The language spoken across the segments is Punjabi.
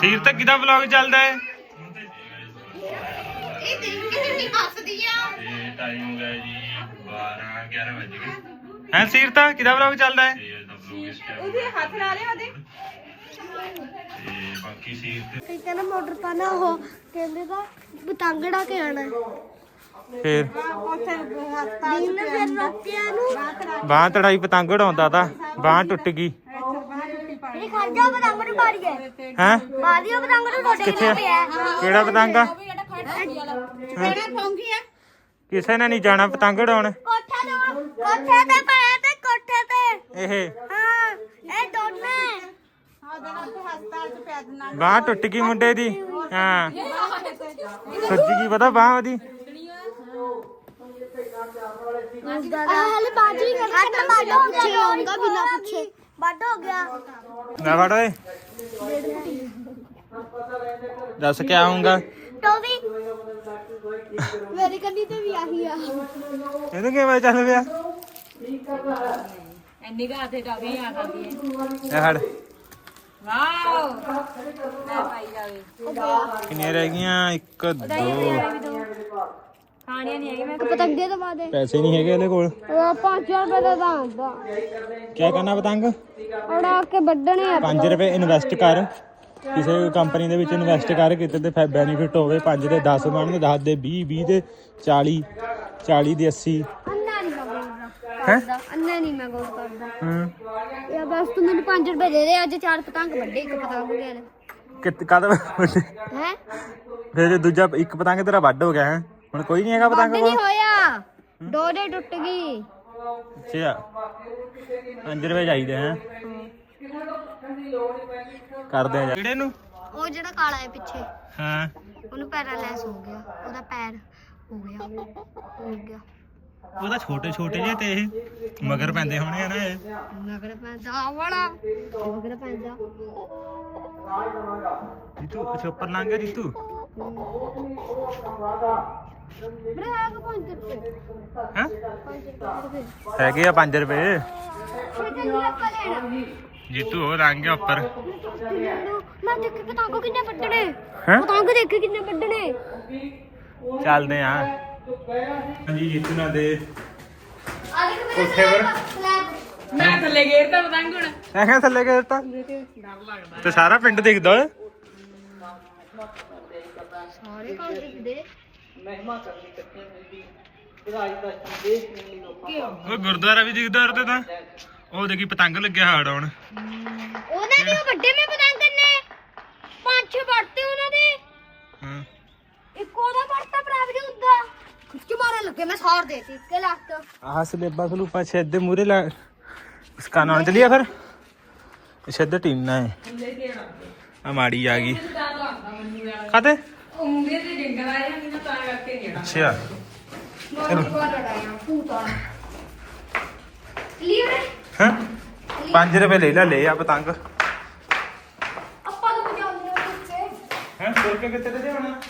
ਸੀਰ ਤੱਕ ਕਿਦਾ ਵਲੌਗ ਚੱਲਦਾ ਹੈ? ਇਹ ਦੇਖ ਕੇ ਕਿੰਨੀ ਹੱਸਦੀ ਆ। ਤੇ ਟਾਈਮ ਹੋ ਗਿਆ ਜੀ 12 11 ਵਜ ਗਏ। ਹੈ ਸੀਰ ਤਾਂ ਕਿਦਾ ਵਲੌਗ ਚੱਲਦਾ ਹੈ? ਤੇ ਇਸ time ਉਹਦੇ ਹੱਥ ਲਾ ਲਿਆ ਉਹਦੇ। ਤੇ ਬਾਕੀ ਸੀਰ ਤੇ ਕਈ ਕਹਿੰਦਾ ਮੋਟਰ ਪਾਣਾ ਉਹ ਕਹਿੰਦੇ ਤਾਂ ਪਤੰਗੜਾ ਕੇ ਆਣਾ ਫੇਰ? ਉੱਥੇ ਹਸਪਤਾਲ ਦੀਨ ਨੇ ਫਿਰ ਰੋਕਿਆ ਨੂੰ ਬਾਹ ਤੜਾਈ ਪਤੰਗ ਉਡਾਉਂਦਾ ਤਾਂ ਬਾਹ ਟੁੱਟ ਗਈ। ਇਹ ਖਰਜਾ ਪਤੰਗ ਨੂੰ ਮਾਰੀਏ ਹੈ। ਮਾਰੀਓ ਪਤੰਗ ਨੂੰ ਟੁੱਟ ਕਿੱਥੇ? ਗਿਆ ਆ? ਪਿਆ? ਕਿਹੜਾ ਪਤੰਗ ਆ? ਕਿਹੜਾ ਫੌਂਗੀ ਆ? ਕਿਸੇ ਨੇ ਨਹੀਂ ਜਾਣਾ ਪਤੰਗ ਉਡਾਉਣ। ਕੋਠੇ ਤੋਂ ਕੋਠੇ ਤੇ ਕੋਠੇ ਤੇ। ਇਹ? ਹਾਂ ਇਹ ਦੋਨੇ। ਉਹਦੇ ਨਾਲ ਉੱਥੇ ਹਸਪਤਾਲ ਚ ਪਿਆ ਦੇਣਾ ਬਾਹ ਟੁੱਟ ਗਈ ਮੁੰਡੇ ਦੀ। ਹਾਂ। ਸੱਜੀ ਕੀ ਪਤਾ ਬਾਹ ਉਹਦੀ? ਹਲੇ ਬਾਜੀ ਕਰਦਾ ਬਾਡ ਹੋ ਗਿਆ ਹੋਊਗਾ ਬਿਨਾ ਪੁੱਛੇ। ਬਾਡ ਹੋ ਗਿਆ। ਲੈ ਫੜ ਓਏ। ਦੱਸ ਕਿਆ ਹੋਊਗਾ? ਟੋਵੀ। ਮੇਰੀ ਕੰਨੀ ਤੇ ਵੀ ਆਹੀ ਆ। ਇਹਨੂੰ ਕਿਵੇਂ ਚੱਲ ਪਿਆ? ਇੰਨੀ ਗਾ ਤੇ ਟਾਵੀ ਆ ਕਰਦੀ ਹੈ। ਇਹ ਫੜ। ਵਾਓ। ਲੈ ਪਾਈ ਜਾਵੇ। ਕਿੰਨੀਆਂ ਰਹਿ ਗਈਆਂ? 1 2 ਖਾਣੀਆਂ ਨਹੀਂ ਹੈਗੀ ਮੈਂ ਪਤੰਗੇ ਤੋਂ ਬਾਅਦ ਪੈਸੇ ਨਹੀਂ ਹੈਗੇ ਇਹਦੇ ਕੋਲ? ਉਹ 5 ਰੁਪਏ ਦਾ ਤਾਂ ਹੁੰਦਾ ਕਿਆ ਕਰਨਾ ਪਤੰਗ? ਉਡਾ ਕੇ ਵੱਢਣੇ ਆ 5 ਰੁਪਏ ਇਨਵੈਸਟ ਕਰ। ਕਿਸੇ ਕੰਪਨੀ ਦੇ ਵਿੱਚ ਇਨਵੈਸਟ ਕਰ ਕਿਤੇ ਤੇ ਬੈਨੀਫਿਟ ਹੋਵੇ 5 ਦੇ 10 ਬਣਨ 10 ਦੇ 20 20 ਦੇ 40 40 ਦੇ 80 ਅੰਨਾ ਨਹੀਂ ਮੈਂ ਗੋਲ ਹੈ? ਕਰਦਾ ਅੰਨਾ ਨਹੀਂ ਮੈਂ ਗੋਲ ਕਰਦਾ। ਹੂੰ। ਯਾ ਬਸ ਤੂੰ ਮੈਨੂੰ 5 ਰੁਪਏ ਦੇ ਦੇ ਅੱਜ ਚਾਰ ਪਤੰਗ ਵੱਡੇ ਇੱਕ ਪਤੰਗ ਗਿਆ ਕਿਤ ਕਦ ਹੈ? ਫਿਰ ਦੂਜਾ ਇੱਕ ਪਤੰਗ ਤੇਰਾ ਵੱਢ ਹੋ ਗਿਆ ਹੈ? ਹੁਣ ਕੋਈ ਨਹੀਂ ਹੈਗਾ ਪਤੰਗ ਨਹੀਂ ਕੋਲ। ਹੋਇਆ। ਡੋਰੇ ਟੁੱਟ ਗਈ। ਅੱਛਾ। 5 ਰੁਪਏ ਚਾਹੀਦੇ ਹੈ। ਕਰਦੇ ਆ ਕਿਹੜੇ ਨੂੰ? ਉਹ ਜਿਹੜਾ ਕਾਲਾ ਹੈ ਪਿੱਛੇ। ਹਾਂ। ਉਹਨੂੰ ਪੈਰਾਲਾਈਜ਼ ਹੋ ਗਿਆ। ਉਹਦਾ ਪੈਰ ਹੋ ਗਿਆ। ਹੋ ਗਿਆ। ਉਹਦਾ ਛੋਟੇ ਛੋਟੇ ਜਿਹੇ ਤੇ ਇਹ ਮਗਰ ਪੈਂਦੇ ਹੋਣੇ ਆ ਨਾ ਇਹ। ਨਗਰ ਪੈਂਦਾ ਵਾਲਾ। ਨਗਰ ਪੈਂਦਾ। ਜੀਤੂ ਅੱਛਾ ਉੱਪਰ ਲੰਘ ਗਿਆ ਜੀਤੂ। ਆ ਕੇ ਰੁਪਏ। ਹੈ? ਰੁਪਏ। ਹੈਗੇ ਆ 5 ਰੁਪਏ। ਛੇਤੀ ਨਹੀਂ ਆਪਾਂ ਲੈਣਾ। ਜੀਤੂ ਲੰਘ ਗਿਆ ਉੱਪਰ। ਮੈਂ ਦੇਖ ਪਤੰਗ ਕਿੰਨੇ ਵੱਡਣੇ ਹੈ? ਪਤੰਗ ਦੇਖ ਕਿੰਨੇ ਵੱਡਣੇ ਚੱਲਦੇ ਆ। ਹਾਂਜੀ ਜੀਤੂ ਨਾਲ ਦੇ। ਆ ਦੇਖ ਮੇਰੇ ਕੋਠੇ ਪਰ? ਸਲੈਬ ਮੈਂ ਥੱਲੇ ਗੇਰ ਤਾਂ ਪਤੰਗ ਹੁਣ। ਮੈਂ ਕਿਹਾ ਥੱਲੇ ਗਿਆ ਤਾਂ ਤੇ ਸਾਰਾ ਪਿੰਡ ਦਿਖਦਾ ਓਏ। ਸਾਰੇ ਕੰਮ ਦੇ। ਉਹ ਗੁਰਦੁਆਰਾ ਵੀ ਦਿਖਦਾ ਉਰ ਤੇ। ਤਾਂ ਉਹ ਦੇਖੀ ਪਤੰਗ ਲੱਗਿਆ ਹਾੜ ਆਉਣ। ਉਹਨਾਂ ਦੇ ਉਹ ਵੱਡੇ ਮੈਂ ਪਤੰਗ ਕਰਨੇ ਪੰਜ ਛੇ ਵੜਤੇ ਉਹਨਾਂ ਦੇ। ਹਾਂ। ਇੱਕ ਉਹਦਾ ਵੜਤਾ ਪ੍ਰਾਪ ਜੀ ਹੁੰਦਾ। ਖੁੱਚ ਮਾਰਨ ਲੱਗੇ ਮੈਂ ਸਾਰ ਦੇਤੀ ਕਿ ਲੱਤ। ਆਹ ਸਲੇਬਾ ਸਲੂਪਾ ਛੇਦ ਦੇ ਮੂਰੇ ਲਾ ਉਸਕਾ ਨਾਮ ਚਲਿਆ ਫਿਰ। ਛੇਦ ਟੀਨਾ ਹੈ ਆ ਮਾੜੀ ਆ ਗਈ। ਖਾਤੇ ਉਹ ਮੁੰਡੇ ਤੇ ਜੰਗਲ ਆ ਜਾਂਦੀ ਨਾ ਤਾਂ ਕਰਕੇ ਨਹੀਂ ਅੱਛਾ। ਲੀਵਰ ਹਾਂ 5 ਰੁਪਏ ਲੈ ਲੈ ਲੈ ਆ ਪਤੰਗ। ਆਪਾਂ ਨੂੰ ਬਜਾਉਂਦੇ ਆ ਬੱਚੇ ਹੈ ਤੁਰ ਕੇ ਕਿੱਥੇ ਤੇ ਜਾਣਾ ਆ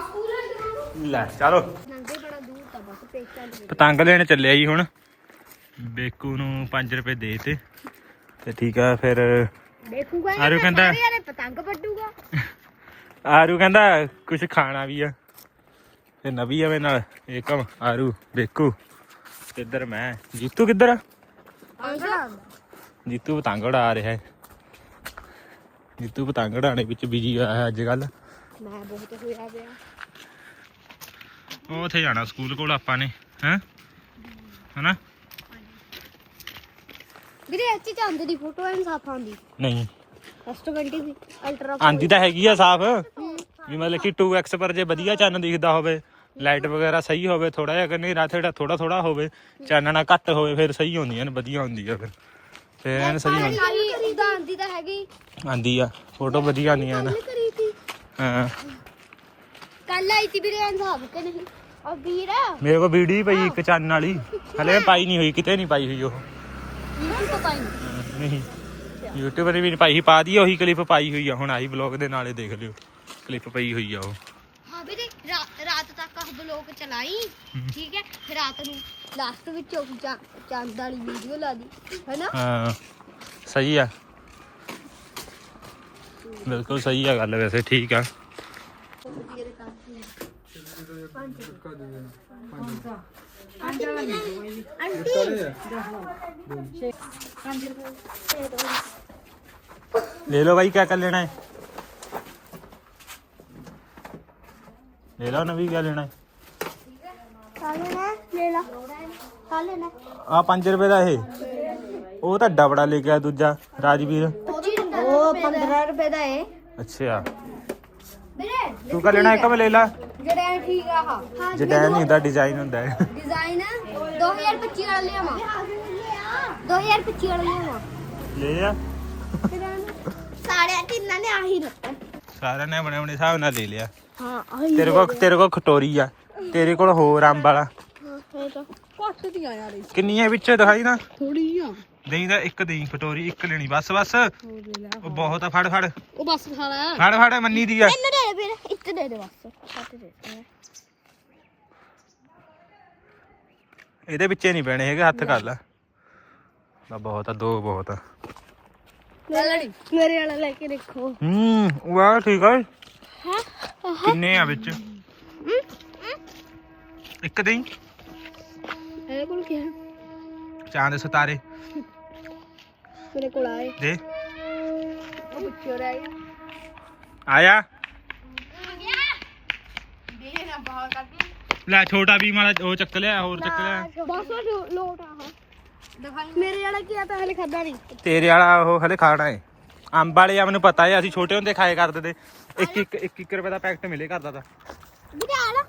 ਸਕੂਲ ਹੈ ਜਰੂਰ ਲੈ ਚਲੋ। ਨੰਗੇ ਬੜਾ ਦੂਰ ਤਾਂ ਬਸ ਪੇਚਾਂ ਦੇ ਪਤੰਗ ਲੈਣ ਚੱਲਿਆ ਜੀ ਹੁਣ। ਬੇਕੂ ਨੂੰ 5 ਰੁਪਏ ਦੇ ਤੇ। ਤੇ ਠੀਕ ਆ ਫਿਰ ਦੇਖੂਗਾ ਆਰੂ ਕਹਿੰਦਾ- ਪਤੰਗ ਵੱਡੂਗਾ ਆਰੂ ਕਹਿੰਦਾ ਕੁਝ ਖਾਣਾ ਵੀ ਆ। ਤੇ ਨਵੀ ਆਵੇ ਨਾਲ। ਏਕਮ ਆਰੂ ਬੇਕੂ। ਤੇ ਇੱਧਰ ਮੈਂ? ਜੀਤੂ ਕਿੱਧਰ ਆ? ਜੀਤੂ ਪਤੰਗ ਉਡਾ ਰਿਹਾ ਹੈ। ਜੀਤੂ ਪਤੰਗ ਉਡਾਣੇ ਵਿੱਚ ਬਿਜ਼ੀ ਹੋਇਆ ਹੈ ਅੱਜ ਕੱਲ ਮੈਂ ਬਹੁਤ ਹੋਇਆ ਪਿਆ। ਉਹ ਉੱਥੇ ਜਾਣਾ ਸਕੂਲ ਕੋਲ ਆਪਾਂ ਨੇ ਹੈ? ਹਨਾ? ਵੀਰੇ ਅੱਛੀ ਚੰਦ ਦੀ ਫੋਟੋ ਐਨ ਸਾਫ਼ ਆਉਂਦੀ ਨਹੀਂ। ਫਸਟ 20 ਵੀ ਅਲਟਰਾ ਆਂਦੀ ਤਾਂ ਹੈਗੀ ਆ ਸਾਫ਼। ਵੀ ਮਤਲਬ ਕਿ 2x ਪਰ ਜੇ ਵਧੀਆ ਚੰਨ ਦਿਖਦਾ ਹੋਵੇ ਲਾਈਟ ਵਗੈਰਾ ਸਹੀ ਹੋਵੇ ਥੋੜਾ ਜਿਹਾ ਕਰਨੀ ਰਾਤ ਥੋੜਾ ਥੋੜਾ ਥੋੜਾ ਹੋਵੇ ਚਾਨਣਾ ਘੱਟ ਹੋਵੇ ਫਿਰ ਸਹੀ ਹੁੰਦੀਆਂ ਨੇ ਵਧੀਆ ਹੁੰਦੀ ਆ ਫਿਰ। ਫਿਰ ਐਨ ਸਹੀ ਹੁੰਦੀ ਤਾਂ ਆਂਦੀ ਤਾਂ ਹੈਗੀ। ਆਂਦੀ ਆ ਫੋਟੋ ਵਧੀਆ ਆਉਂਦੀਆਂ ਨਾ। ਕਰੀ ਸੀ। ਹਾਂ। ਕੱਲ ਆਈ ਸੀ ਵੀਰੇ ਸਾਫ਼ ਕਿ ਨਹੀਂ। ਉਹ ਵੀਰ। ਮੇਰੇ ਕੋਲ ਵੀਡੀਓ ਪਈ ਇੱਕ ਚੰਨ ਵਾਲੀ। ਹਲੇ ਪਾਈ ਨਹੀਂ ਹੋਈ ਕਿਤੇ ਨਹੀਂ ਪਾਈ ਹੋਈ ਉਹ। ਪਤਾ ਹੀ ਨਹੀਂ ਨਹੀਂ। YouTube ਤੇ ਵੀ ਨਹੀਂ ਪਾਈ ਸੀ ਪਾ ਦੀ ਉਹੀ ਕਲਿੱਪ ਪਾਈ ਹੋਈ ਆ। ਹੁਣ ਆਹੀ ਬਲੌਗ ਦੇ ਨਾਲੇ ਦੇਖ ਲਿਓ। ਕਲਿੱਪ ਪਈ ਹੋਈ ਆ ਉਹ। ਹਾਂ ਵੀਰੇ ਰਾ- ਰਾਤ ਤੱਕ ਆਹ ਬਲੌਗ ਚਲਾਈ। ਠੀਕ ਹੈ ਫਿਰ ਰਾਤ ਨੂੰ ਲਾਸਟ ਵਿੱਚ ਉਹ ਚਾ- ਚੰਦ ਵਾਲੀ ਵੀਡੀਓ ਲਾ ਦੀ ਹੈਨਾ? ਹਾਂ ਸਹੀ ਆ। ਬਿਲਕੁਲ ਸਹੀ ਆ ਗੱਲ ਵੈਸੇ ਠੀਕ ਆ। ले लो भाई क्या कर लेना है ले लो नवी क्या लेना है ਖਾ ਲੈਣਾ ਲੈ ਲਾ ਖਾ ਲੈਣਾ ਆ 5 ਰੁਪਏ ਦਾ ਇਹ ਉਹ ਤਾਂ ਡਾ ਬੜਾ ਲੈ ਕੇ ਆਇਆ ਦੂਜਾ ਰਾਜਵੀਰ ਉਹ 15 ਰੁਪਏ ਦਾ ਏ ਅੱਛਾ ਵੀਰੇ ਤੂੰ ਕਾ ਲੈਣਾ ਇੱਕ ਮੈਂ ਲੈ ਲਾ ਜਿਹੜਾ ਇਹ ਠੀਕ ਆ ਹਾਂ ਹਾਂ ਜਿਹੜਾ ਨਹੀਂ ਹੁੰਦਾ ਡਿਜ਼ਾਈਨ ਹੁੰਦਾ ਹੈ। ਡਿਜ਼ਾਈਨ 2025 ਵਾਲਾ ਲਿਆਵਾਂ। 2025 ਵਾਲਾ ਲਿਆਵਾਂ। ਲੈ ਆ। ਸਾਰੇ ਤਿੰਨਾਂ ਨੇ ਆਹੀ ਲੱਤਾ ਸਾਰਿਆਂ ਨੇ ਬਣੇ ਬਣੇ ਹਿਸਾਬ ਨਾਲ ਲੈ ਲਿਆ। ਹਾਂ ਆਹੀ ਤੇਰੇ ਕੋਲ ਤੇਰੇ ਕੋਲ ਖਟੋਰੀ ਆ। ਤੇਰੇ ਕੋਲ ਹੋਰ ਅੰਬ ਵਾਲਾ। ਘੱਟ ਦੀਆਂ ਯਾਰ ਕਿੰਨੀਆਂ ਵਿੱਚ ਦਿਖਾਈ ਨਾ? ਥੋੜੀ ਆ ਦਹੀਂ ਦਾ ਇੱਕ ਦਹੀਂ ਕਟੋਰੀ ਇੱਕ ਲੈਣੀ ਬਸ ਬਸ। ਉਹ ਬਹੁਤ ਆ ਫੜ ਫੜ। ਉਹ ਬਸ ਖਾਣਾ ਫੜ ਫੜ ਮੰਨੀ ਦੀ ਆ। ਇਹਨੂੰ ਦੇ ਦੇ ਫਿਰ ਇੱਕ ਦੇ ਦੇ ਬਸ। ਸੱਤ ਦੇ। ਦੇ ਇਹਦੇ ਵਿੱਚੇ ਨਹੀਂ ਪੈਣੇ ਹੈਗੇ ਹੱਥ ਕਰ ਲੈ। ਬਾ ਬਹੁਤ ਆ ਦੋ ਬਹੁਤ ਆ। ਮੇਰੇ ਮੇਰੇ ਵਾਲਾ ਲੈ ਕੇ ਦੇਖੋ। ਹੂੰ ਵਾਹ ਠੀਕ ਆ। ਕਿੰਨੇ ਆ ਵਿੱਚ? ਇੱਕ ਦਹੀਂ ਇਹਦੇ ਕੋਲ ਕੀ ਹੈ? ਚਾਂਦ ਸਿਤਾਰੇ। ਮੇਰੇ ਕੋਲ ਆਏ। ਦੇ। ਉਹ ਪਿੱਛੇ ਰਹਿ ਗਿਆ। ਆਇਆ। ਦੇ ਲੈ ਛੋਟਾ ਵੀ ਮਾਲਾ ਉਹ ਚੱਕ ਲਿਆ ਹੋਰ ਚੱਕ ਲਿਆ। ਬਸ ਉਹ ਲੋਟ ਆ ਦਿਖਾਈ ਮੇਰੇ ਵਾਲਾ ਕੀ ਆ ਤਾਂ ਹਲੇ ਖਾਦਾ ਨਹੀਂ। ਤੇਰੇ ਵਾਲਾ ਉਹ ਹਲੇ ਖਾਣਾ ਏ। ਅੰਬ ਵਾਲੇ ਆ ਮੈਨੂੰ ਪਤਾ ਏ ਅਸੀਂ ਛੋਟੇ ਹੁੰਦੇ ਖਾਏ ਕਰਦੇ ਤੇ। ਇੱਕ ਇੱਕ ਇੱਕ ਇੱਕ ਰੁਪਏ ਦਾ ਪੈਕਟ ਮਿਲੇ ਕਰਦਾ ਤਾ।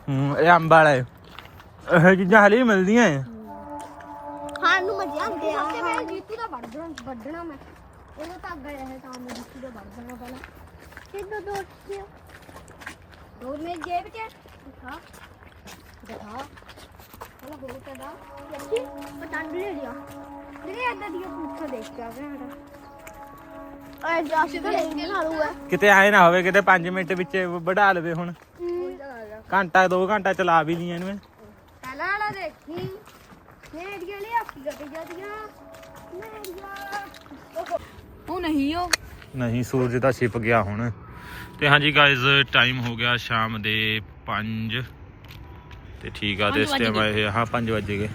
ਹੂੰ ਇਹ ਅੰਬ ਵਾਲਾ ਏ। ਇਹ ਚੀਜ਼ਾਂ ਹਲੇ ਵੀ ਮਿਲਦੀਆਂ ਏ। ਵੱਢਣਾ ਮੈਂ। ਤਾਂ ਅੱਗੇ ਰਹੇ ਤਾਂ ਮੈਂ ਜੀਤੂ ਦਾ ਵੱਢਣਾ ਪਹਿਲਾਂ। ਕਿੱਦਾਂ ਦੋ ਉੱਠਿਆ ਹੋਰ ਮੇਰੇ ਜੇਬ ਚ ਦਿਖਾ। ਦਿਖਾ। ਪਹਿਲਾਂ ਹੋਰ ਕਦਾ ਯੱਕੀ ਪਤੰਗ ਲੈ ਲਿਆ। ਵੀਰੇ ਏਦਾਂ ਦੀਆਂ ਪੁੱਛਾ ਦੇਖ ਕੇ ਆ ਗਿਆ ਮੇਰਾ ਐ ਜਾਸ ਤੇ ਕੇ ਕਿਤੇ ਆਏ ਨਾ ਹੋਵੇ ਕਿਤੇ 5 ਮਿੰਟ ਵਿੱਚ ਵਢਾ ਲਵੇ ਹੁਣ। ਘੰਟਾ 2 ਘੰਟਾ ਚਲਾ ਵੀ ਲਈਆਂ ਇਹਨੂੰ। ਪਹਿਲਾਂ ਵਾਲਾ ਦੇਖੀ। ਮੇਰੀਆਂ ਲਈ ਆਖੀ ਗੱਡੀ ਜਾਂਦੀਆਂ ਮੇਰੀਆਂ। ਉਹ ਨਹੀਂ ਉਹ। ਨਹੀਂ ਸੂਰਜ ਤਾਂ ਛਿਪ ਗਿਆ ਹੁਣ। ਤੇ ਹਾਂਜੀ ਗਾਇਜ਼ ਟਾਈਮ ਹੋ ਗਿਆ ਸ਼ਾਮ ਦੇ 5 ਤੇ ਠੀਕ ਆ ਤੇ ਇਸ ਟਾਈਮ ਆਏ ਹਾਂ 5 ਵਜੇ ਗਏ।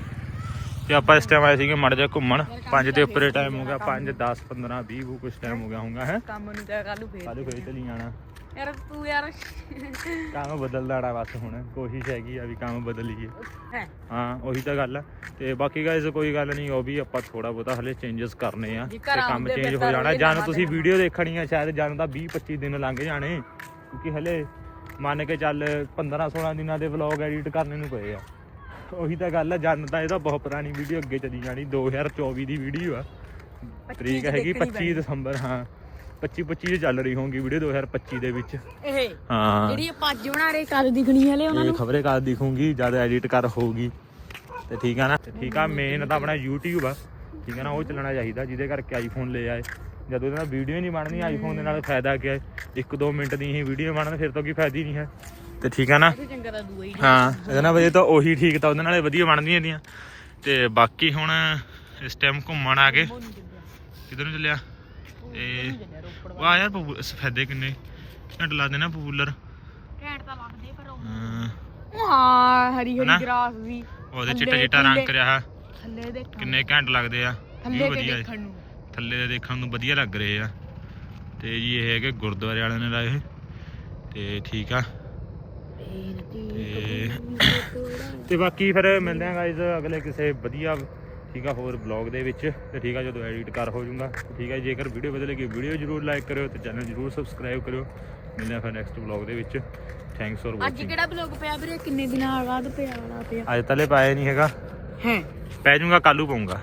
ਤੇ ਆਪਾਂ ਇਸ ਟਾਈਮ ਆਏ ਸੀਗੇ ਮੜ ਜਾ ਘੁੰਮਣ। 5 ਦੇ ਉੱਪਰੇ ਟਾਈਮ ਹੋ ਗਿਆ 5 10 15 20 ਉਹ ਕੁਝ ਟਾਈਮ ਹੋ ਗਿਆ ਹੋਊਗਾ ਹੈ। ਕੰਮ ਨੂੰ ਤਾਂ ਕੱਲ ਨੂੰ ਫੇਰ ਕੱਲ ਫੇਰ ਚਲੀ ਜਾਣਾ ਯਾਰ ਤੂੰ ਯਾਰ। ਕੰਮ ਬਦਲ ਲੈਣਾ ਬਸ ਹੁਣ ਕੋਸ਼ਿਸ਼ ਹੈਗੀ ਆ ਵੀ ਕੰਮ ਬਦਲੀਏ। ਹੈ? ਹਾਂ ਉਹੀ ਤਾਂ ਗੱਲ ਆ। ਤੇ ਬਾਕੀ ਗਾਇਜ਼ ਕੋਈ ਗੱਲ ਨਹੀਂ ਉਹ ਵੀ ਆਪਾਂ ਥੋੜਾ ਬਹੁਤਾ ਹਲੇ ਚੇਂਜਸ ਕਰਨੇ ਆ ਤੇ ਘਰ ਕੰਮ ਆਉਂਦੇ ਚੇਂਜ ਹੋ ਜਾਣਾ। ਜਾਂ ਨਵਾਂ ਤੁਸੀਂ ਦੇਣਾ। ਵੀਡੀਓ ਦੇਖਣੀ ਆ ਸ਼ਾਇਦ ਜਾਂ ਤਾਂ 20 25 ਦਿਨ ਲੰਘ ਜਾਣੇ। ਕਿਉਂਕਿ ਹਲੇ ਮੰਨ ਕੇ ਚੱਲ 15 16 ਦਿਨਾਂ ਦੇ ਵਲੌਗ ਐਡਿਟ ਕਰਨੇ ਨੂੰ ਪਏ ਆ। ਉਹੀ ਤਾਂ ਗੱਲ ਆ ਜਨ ਤਾਂ ਇਹਦਾ ਬਹੁਤ ਪੁਰਾਣੀ ਵੀਡੀਓ ਅੱਗੇ ਚੱਲੀ ਜਾਣੀ 2024 ਦੀ ਵੀਡੀਓ ਆ। ਤਰੀਕ ਹੈਗੀ ਦੇਖਣੀ 25 ਦਸੰਬਰ ਹਾਂ। 25 25 ਚ ਚੱਲ ਰਹੀ ਹੋਊਗੀ ਵੀਡੀਓ 2025 ਦੇ ਵਿੱਚ। ਇਹ ਹਾਂ। ਜਿਹੜੀ ਆਪਾਂ ਅੱਜ ਬਣਾ ਰਹੇ ਕਦ ਦਿਖਣੀ ਹਲੇ ਉਹਨਾਂ ਇਹ ਨੂੰ। ਖਬਰੇ ਕਦ ਦਿਖੂਗੀ ਜਦ ਐਡਿਟ ਕਰ ਹੋਊਗੀ। ਤੇ ਠੀਕ ਆ ਨਾ? ਤੇ ਠੀਕ ਆ ਮੇਨ ਤਾਂ ਆਪਣਾ YouTube ਆ। ਠੀਕ ਆ ਨਾ ਉਹ ਚੱਲਣਾ ਚਾਹੀਦਾ ਜਿਹਦੇ ਕਰਕੇ ਆਈਫੋਨ ਲੈ ਆਏ। ਜਦੋਂ ਇਹਦਾ ਵੀਡੀਓ ਨਹੀਂ ਬਣਨੀ ਆਈਫੋਨ ਦੇ ਨਾਲ ਫਾਇਦਾ ਕੀ ਹੈ 1-2 ਮਿੰਟ ਦੀ ਹੀ ਵੀਡੀਓ ਬਣਨ ਫਿਰ ਤਾਂ ਕੋਈ ਫਾਇਦਾ ਹੀ ਨਹੀਂ ਹੈ। ਤੇ ਠੀਕ ਆ ਨਾ? ਇਹ ਚੰਗਾ ਤਾਂ ਦੂਆ ਹੀ ਹਾਂ ਇਹਦੇ ਨਾਲ ਵਜੇ ਤਾਂ ਉਹੀ ਠੀਕ ਤਾਂ ਉਹਦੇ ਨਾਲੇ ਵਧੀਆ ਬਣਦੀਆਂ ਇਹਦੀਆਂ। ਤੇ ਬਾਕੀ ਹੁਣ ਇਸ ਟਾਈਮ ਘੁੰਮਣ ਆ ਗਏ ਕਿੱਧਰ ਨੂੰ ਚੱਲਿਆ? ਤੇ ਵਾਹ ਯਾਰ ਪਪੂ- ਸਫੈਦੇ ਕਿੰਨੇ? ਘੰਟ ਲਾ ਦੇਣਾ ਪਪੂਲਰ ਘੈਂਟ ਤਾਂ ਲੱਗਦੇ ਪਰ ਉਹ ਹਾਂ। ਹਾਂ ਹਰੀ ਹਨਾ? ਹਰੀ ਗ੍ਰਾਸ ਵੀ। ਉਹਦੇ ਚਿੱਟਾ ਚਿੱਟਾ ਰੰਗ ਕਰਿਆ ਥੱਲੇ ਦੇ ਕਿੰਨੇ ਘੈਂਟ ਲੱਗਦੇ ਆ। ਥੱਲੇ ਦੇ ਵਧੀਆ ਦੇਖਣ ਨੂੰ। ਥੱਲੇ ਦੇ ਦੇਖਣ ਨੂੰ ਵਧੀਆ ਲੱਗ ਰਹੇ ਆ। ਤੇ ਜੀ ਇਹ ਹੈਗੇ ਗੁਰਦੁਆਰੇ ਵਾਲਿਆਂ ਨੇ ਲਾਏ ਹੋਏ। ਤੇ ਠੀਕ ਆ। ਤੇ ਤੇ ਬਾਕੀ ਫਿਰ ਮਿਲਦੇ ਆ ਗਾਇਜ਼ ਅਗਲੇ ਕਿਸੇ ਵਧੀਆ ਠੀਕ ਆ ਹੋਰ ਬਲੌਗ ਦੇ ਵਿੱਚ ਤੇ ਠੀਕ ਆ ਜਦੋਂ ਐਡਿਟ ਕਰ ਹੋ ਜਾਊਗਾ ਠੀਕ ਆ ਜੇਕਰ ਵੀਡੀਓ ਵਧੀਆ ਲੱਗੀ ਵੀਡੀਓ ਜਰੂਰ ਲਾਈਕ ਕਰਿਓ ਤੇ ਚੈਨਲ ਜਰੂਰ ਸਬਸਕ੍ਰਾਈਬ ਕਰਿਓ। ਮਿਲਦੇ ਆ ਫਿਰ ਨੈਕਸਟ ਬਲੌਗ ਦੇ ਵਿੱਚ। ਥੈਂਕਸ ਫॉर ਅੱਜ ਵਾਚਿੰਗ ਕਿਹੜਾ ਬਲੌਗ ਪਿਆ ਵੀਰੇ? ਕਿੰਨੇ ਦਿਨਾਂ ਬਾਅਦ ਪਿਆ ਵਾਲਾ ਪਿਆ? ਅੱਜ ਤੱਲੇ ਪਾਇਆ ਨਹੀਂ ਹੈਗਾ। ਹੈ? ਪੈ ਜਾਊਗਾ ਕੱਲੂ ਪਾਉਂਗਾ